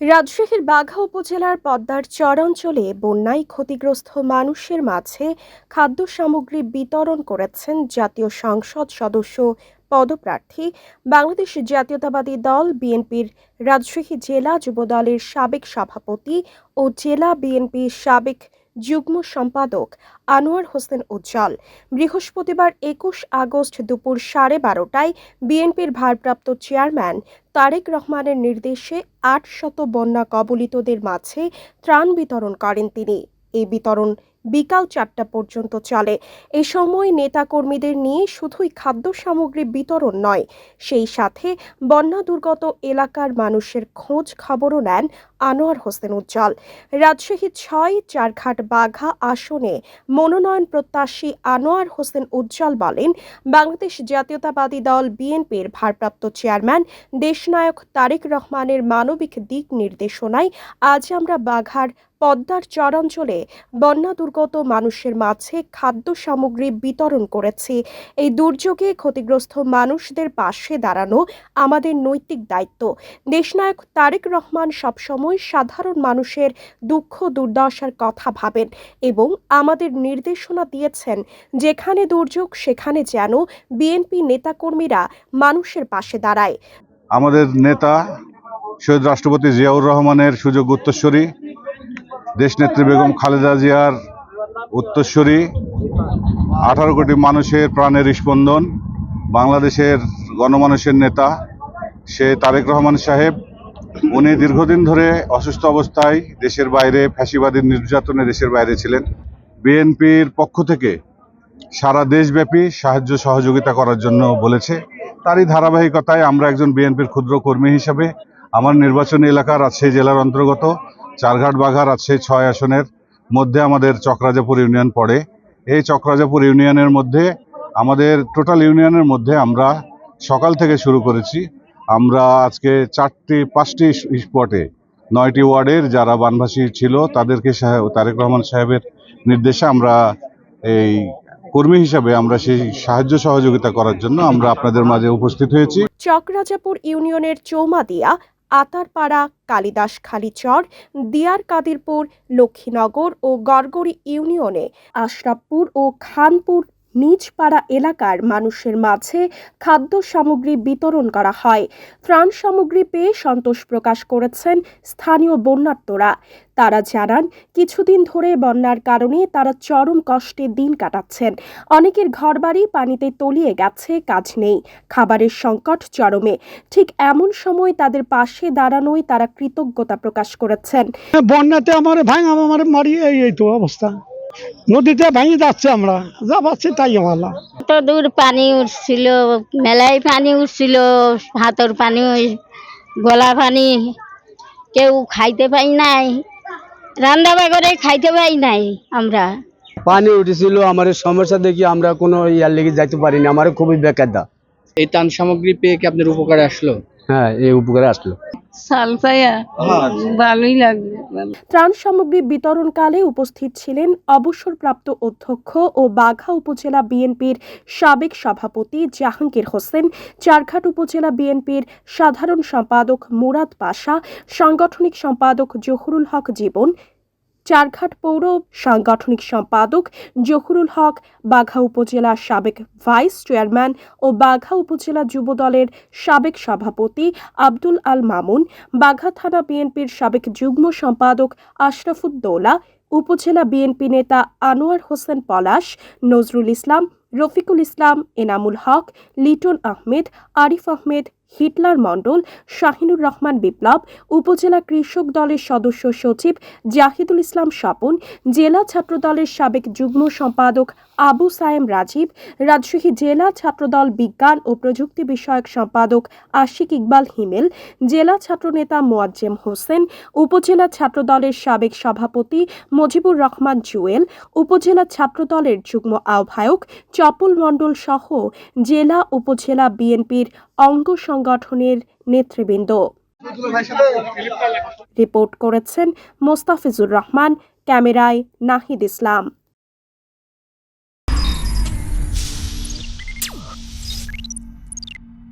রাজশাহীর বাঘা উপজেলার পদ্মার চরাঞ্চলে বন্যায় ক্ষতিগ্রস্ত মানুষের মাঝে খাদ্য সামগ্রী বিতরণ করেছেন জাতীয় সংসদ সদস্য, পদপ্রার্থী, বাংলাদেশ জাতীয়তাবাদী দল, বিএনপির রাজশাহী জেলা যুবদলের সাবেক সভাপতি ও জেলা বিএনপির সাবেক যুগ্ম সম্পাদক আনোয়ার হোসেন উজ্জ্বল। বৃহস্পতিবার একুশ আগস্ট দুপুর সাড়ে বারোটায় বিএনপির ভারপ্রাপ্ত চেয়ারম্যান তারেক রহমানের নির্দেশে আট শত বন্যা কবলিতদের মাঝে ত্রাণ বিতরণ করেন তিনি। এই বিতরণ বিকাল চারটা পর্যন্ত চলে। এ সময় নেতাকর্মীদের নিয়ে শুধুই খাদ্য সামগ্রী বিতরণ নয়, সেই সাথে বন্যা দুর্গত এলাকার মানুষের খোঁজ খবরও নেন আনোয়ার হোসেন উজ্জ্বল। রাজশাহী ছয়, চারঘাট বাঘা আসনে মনোনয়ন প্রত্যাশী আনোয়ার হোসেন উজ্জ্বল বলেন, বাংলাদেশ জাতীয়তাবাদী দল বিএনপির ভারপ্রাপ্ত চেয়ারম্যান, দেশনায়ক তারেক রহমানের মানবিক দিক নির্দেশনায় আজ আমরা বাঘার পদ্মার চরাঞ্চলে বন্যা দুর্গত মানুষের মাঝে খাদ্য সামগ্রী বিতরণ করেছি। এই দুর্যোগে ক্ষতিগ্রস্ত মানুষদের পাশে দাঁড়ানো আমাদের নৈতিক দায়িত্ব। দেশনায়ক তারেক রহমান সবসময় সাধারণ মানুষের দুঃখ, দুর্দশার কথা ভাবেন এবং আমাদের নির্দেশনা দিয়েছেন, যেখানে দুর্যোগ, সেখানে যেন বিএনপি নেতাকর্মীরা মানুষের পাশে দাঁড়ায়। আমাদের নেতা শহীদ রাষ্ট্রপতি জিয়াউর রহমানের সুযোগ উত্তরস্বরী দেশনেত্রী বেগম খালেদা জিয়ার উত্তরস্বরী আঠারো কোটি মানুষের প্রাণের স্পন্দন, বাংলাদেশের গণমানুষের নেতা, সে তারেক রহমান সাহেব, উনি দীর্ঘদিন ধরে অসুস্থ অবস্থায় দেশের বাইরে, ফ্যাসিবাদী নির্যাতনে দেশের বাইরে ছিলেন। বিএনপির পক্ষ থেকে সারা দেশব্যাপী সাহায্য সহযোগিতা করার জন্য বলেছে। তারই ধারাবাহিকতায় আমরা একজন বিএনপির ক্ষুদ্র কর্মী হিসাবে আমার নির্বাচনী এলাকা রাজশাহী জেলার অন্তর্গত চারঘাট বাঘার আছে ছয় আসনের মধ্যে আমাদের চক্রাজাপুর ইউনিয়ন পড়ে। এই চক্রাজাপুর ইউনিয়নের মধ্যে, আমাদের টোটাল ইউনিয়নের মধ্যে আমরা সকাল থেকে শুরু করেছি। আমরা আজকে চারটি, পাঁচটি স্পটে, নয়টি ওয়ার্ডের যারা বানভাসী ছিল, তাদেরকে তারেক রহমান সাহেবের নির্দেশে আমরা এই কর্মী হিসাবে আমরা সেই সাহায্য সহযোগিতা করার জন্য আমরা আপনাদের মাঝে উপস্থিত হয়েছি। চকরাজাপুর ইউনিয়নের চৌমাদিয়া আতারপাড়া কালিদাস খালিচর দিয়ার কাদিরপুর লক্ষ্মীনগর ও গড়গড়ি ইউনিয়নে আশরাফপুর ও খানপুর নিজপাড়া এলাকার মানুষের মাঝে খাদ্য সামগ্রী বিতরণ করা হয়। ত্রাণ সামগ্রী পেয়ে সন্তোষ প্রকাশ করেছেন স্থানীয় বন্যার্তরা তারা জানান, কিছুদিন ধরে বন্যার কারণে তারা চরম কষ্টে দিন কাটাচ্ছেন। অনেকের ঘরবাড়ি পানিতে তলিয়ে গেছে, কাজ নেই, খাবারের সংকট চরমে। ঠিক এমন সময় তাদের পাশে দাঁড়ানোই তারা কৃতজ্ঞতা প্রকাশ করেছেন। বন্যাতে আমার ভাঙ আমার মারি এই তো অবস্থা। নদীতে ভাঙি যাচ্ছে আমরা যা পাচ্ছি তাই আমার। তো দূর পানি উঠছিল মেলায় পানি উঠছিল হাতর পানি গলা পানি কেউ খাইতে পাই নাই রান্না করে খাইতে পাই নাই আমরা। পানি উঠেছিল আমার সমস্যা দেখি আমরা কোনো ইয়ার লেগে যাইতে পারিনি আমার খুবই বেকার দা এই ত্রাণ সামগ্রী পেয়ে কি আপনার উপকারে আসলো? হ্যাঁ এই উপকারে আসলো। ভালোই লাগবে। ত্রাণ সামগ্রী বিতরণকালে উপস্থিত ছিলেন অবসরপ্রাপ্ত অধ্যক্ষ ও বাঘা উপজেলা বিএনপির সাবেক সভাপতি জাহাঙ্গীর হোসেন চারঘাট উপজেলা বিএনপির সাধারণ সম্পাদক মুরাদ পাশা সাংগঠনিক সম্পাদক জহুরুল হক জীবন চারঘাট পৌর সাংগঠনিক সম্পাদক জহুরুল হক, বাঘা উপজেলা সাবেক ভাইস চেয়ারম্যান ও বাঘা উপজেলা যুবদলের সাবেক সভাপতি আব্দুল আল মামুন, বাঘা থানা বিএনপির সাবেক যুগ্ম সম্পাদক আশরাফুদ্দৌলা উপজেলা বিএনপি নেতা আনোয়ার হোসেন পলাশ, নজরুল ইসলাম, রফিকুল ইসলাম, এনামুল হক, লিটন আহমেদ, আরিফ আহমেদ, হিটলার মণ্ডল, শাহিনুর রহমান বিপ্লব, উপজেলা কৃষক দলের সদস্য সচিব জাহিদুল ইসলাম স্বপন, জেলা ছাত্রদলের সাবেক যুগ্ম সম্পাদক আবু সায়েম রাজীব, রাজশাহী জেলা ছাত্রদল বিজ্ঞান ও প্রযুক্তি বিষয়ক সম্পাদক আশিক ইকবাল হিমেল, জেলা ছাত্রনেতা মোয়াজ্জেম হোসেন, উপজেলা ছাত্রদলের সাবেক সভাপতি মুজিবুর রহমান জুয়েল, উপজেলা ছাত্রদলের যুগ্ম আহ্বায়ক চপল মণ্ডল সহ জেলা উপজেলা বিএনপির অঙ্গ সংগঠনের নেতৃবৃন্দ। রিপোর্ট করেছেন মোস্তাফিজুর রহমান, ক্যামেরায় নাহিদ ইসলাম।